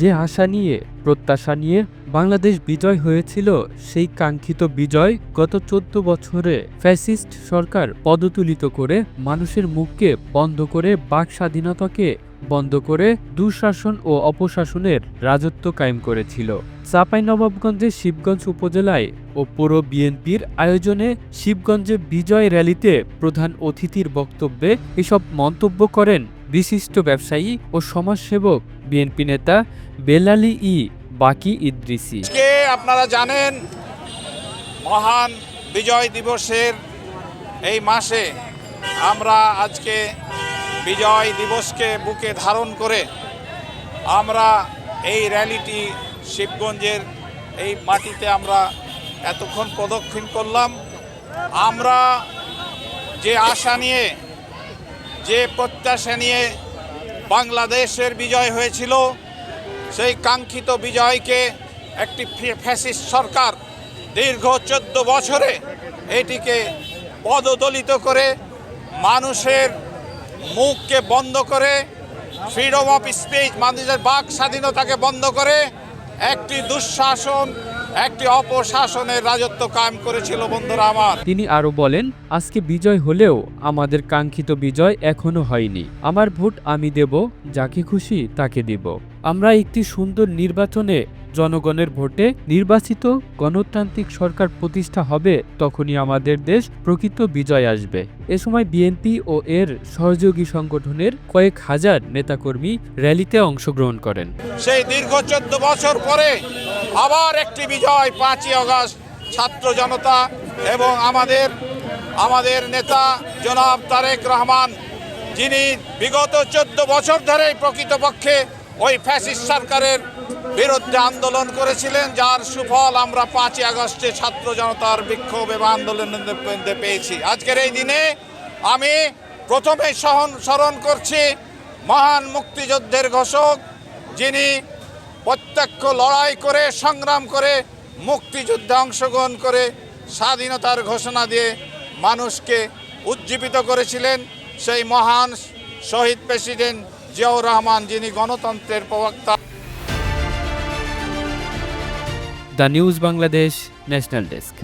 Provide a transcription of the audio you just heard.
যে আশা নিয়ে, প্রত্যাশা নিয়ে বাংলাদেশ বিজয় হয়েছিল, সেই কাঙ্ক্ষিত বিজয় গত চোদ্দ বছরে ফ্যাসিস্ট সরকার পদতুলিত করে মানুষের মুখকে বন্ধ করে বাক স্বাধীনতাকে বন্ধ করে দুঃশাসন ও অপশাসনের রাজত্ব কায়েম করেছিল। চাঁপাইনবাবগঞ্জের শিবগঞ্জ উপজেলায় ও পুরো বিএনপির আয়োজনে শিবগঞ্জে বিজয় র্যালিতে প্রধান অতিথির বক্তব্যে এসব মন্তব্য করেন বিশিষ্ট ব্যবসায়ী ও সমাজসেবক বিএনপি নেতা বেলালি ই বাকি ইদ্রিসি। আপনারা জানেন, মহান বিজয় দিবসের এই মাসে আমরা আজকে বিজয় দিবসকে বুকে ধারণ করে আমরা এই র্যালিটি শিবগঞ্জের এই মাটিতে আমরা এতক্ষণ প্রদক্ষিণ করলাম। আমরা যে আশা নিয়ে, যে প্রত্যাশা নিয়ে বাংলাদেশের বিজয় হয়েছিল। সেই কাঙ্ক্ষিত বিজয়কে একটি ফ্যাসিস্ট সরকার দীর্ঘ চোদ্দ বছরে এটিকে পদদলিত করে মানুষের মুখকে বন্ধ করে ফ্রিডম অফ স্পিচ মানুষের বাক স্বাধীনতাকে বন্ধ করে একটি দুঃশাসন একটি অপশাসনের রাজত্ব কায়েম করেছিল বন্ধুরা আমার। তিনি আরও বলেন, আজকে বিজয় হলেও আমাদের কাঙ্ক্ষিত বিজয় এখনও হয়নি। আমার ভোট আমি দেব, যাকে খুশি তাকে দেব। আমরা একটি সুন্দর নির্বাচনে জনগণের ভোটে নির্বাচিত গণতান্ত্রিক সরকার প্রতিষ্ঠা হবে, তখনই আমাদের দেশ প্রকৃত বিজয় আসবে। এ সময় বিএনপি ও এর সহযোগী সংগঠনের কয়েক হাজার নেতাকর্মী র্যালিতে অংশগ্রহণ করেন। সেই দীর্ঘ চোদ্দ বছর পরে আবার একটি বিজয়, পাঁচই আগস্ট, ছাত্র জনতা এবং আমাদের আমাদের নেতা জনাব তারেক রহমান, যিনি বিগত চোদ্দ বছর ধরে প্রকৃতপক্ষে ওই ফ্যাসিস্ট সরকারের বিরুদ্ধে আন্দোলন করেছিলেন, যার সুফল আমরা পাঁচই আগস্টে ছাত্র জনতার বিক্ষোভ এবং আন্দোলনের পেয়েছি। আজকের এই দিনে আমি প্রথমে সহন স্মরণ করছি মহান মুক্তিযুদ্ধের ঘোষক, যিনি প্রত্যক্ষ লড়াই করে, সংগ্রাম করে, মুক্তিযুদ্ধে অংশগ্রহণ করে স্বাধীনতার ঘোষণা দিয়ে মানুষকে উজ্জীবিত করেছিলেন। সেই মহান শহীদ প্রেসিডেন্ট জিয়াউর রহমান যিনি গণতন্ত্রের প্রবক্তা। The news Bangladesh national desk.